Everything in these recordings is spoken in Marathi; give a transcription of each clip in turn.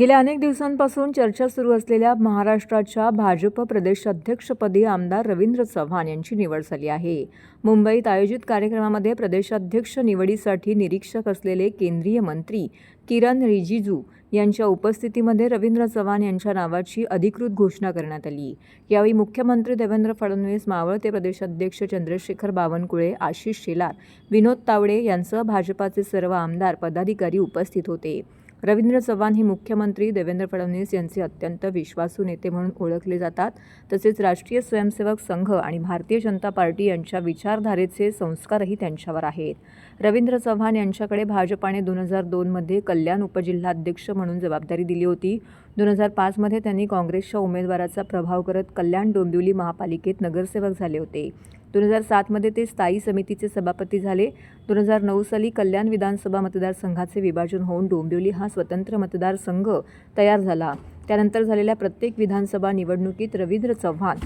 गेल्या अनेक दिवसांपासून चर्चा सुरू असलेल्या महाराष्ट्राच्या भाजप प्रदेशाध्यक्षपदी आमदार रवींद्र चव्हाण यांची निवड झाली आहे. मुंबईत आयोजित कार्यक्रमामध्ये प्रदेशाध्यक्ष निवडीसाठी निरीक्षक असलेले केंद्रीय मंत्री किरण रिजिजू यांच्या उपस्थितीमध्ये रवींद्र चव्हाण यांच्या नावाची अधिकृत घोषणा करण्यात आली. यावेळी मुख्यमंत्री देवेंद्र फडणवीस मावळते प्रदेशाध्यक्ष चंद्रशेखर बावनकुळे आशिष शेलार विनोद तावडे यांसह भाजपाचे सर्व आमदार पदाधिकारी उपस्थित होते. रवींद्र चव्हाण हे मुख्यमंत्री देवेंद्र फडणवीस यांचे अत्यंत विश्वासू नेते म्हणून ओळखले जातात. तसेच राष्ट्रीय स्वयंसेवक संघ आणि भारतीय जनता पार्टी यांच्या विचारधारेचे संस्कारही त्यांच्यावर आहेत. रवींद्र चव्हाण यांच्याकडे भाजपाने दोन हजार दोनमध्ये कल्याण उपजिल्हाध्यक्ष म्हणून जबाबदारी दिली होती. दोन हजार पाचमध्ये त्यांनी काँग्रेसच्या उमेदवाराचा प्रभाव करत कल्याण डोंबिवली महापालिकेत नगरसेवक झाले होते. दोन हजार सातमध्ये ते स्थायी समितीचे सभापती झाले. दोन हजार नऊ साली कल्याण विधानसभा मतदारसंघाचे विभाजन होऊन डोंबिवली हा स्वतंत्र मतदारसंघ तयार झाला. त्यानंतर झालेल्या प्रत्येक विधानसभा निवडणुकीत रवींद्र चव्हाण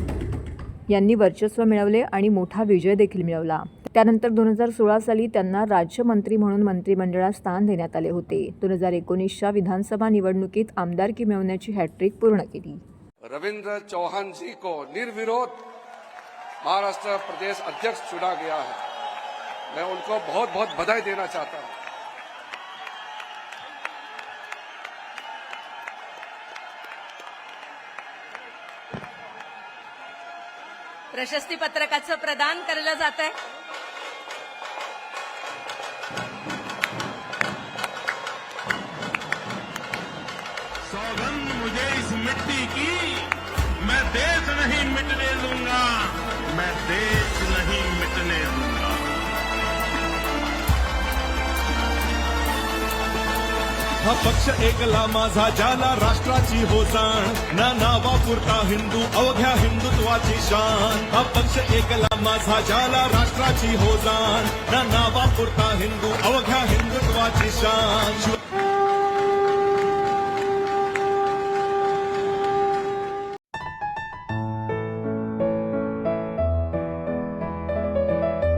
यांनी वर्चस्व मिळवले आणि मोठा विजय देखील मिळवला. त्यानंतर दोन हजार सोळा साली त्यांना राज्यमंत्री म्हणून मंत्रिमंडळात स्थान देण्यात आले होते. दोन हजार एकोणीसच्या विधानसभा निवडणुकीत आमदारकी मिळवण्याची हॅट्रिक पूर्ण केली. रविंद्र चौहान जी को निर्विरोध महाराष्ट्र प्रदेश अध्यक्ष चुना गया है। मैं उनको बहुत बहुत बधाई देना चाहता हूं। प्रशस्ती पत्रकाचं प्रदान केलं जात आहे सौगंध मुझे इस मिट्टी की मैं देश नहीं मिटने दूंगा मैं देश हा पक्ष एकला माझा ज्याला राष्ट्राची हो जाण. ना नावा पुरता हिंदू अवघ्या हिंदुत्वाची शान. हा पक्ष एकला माझा ज्याला राष्ट्राची हो जाण. ना नावा पुरता हिंदू अवघ्या हिंदुत्वाची शान.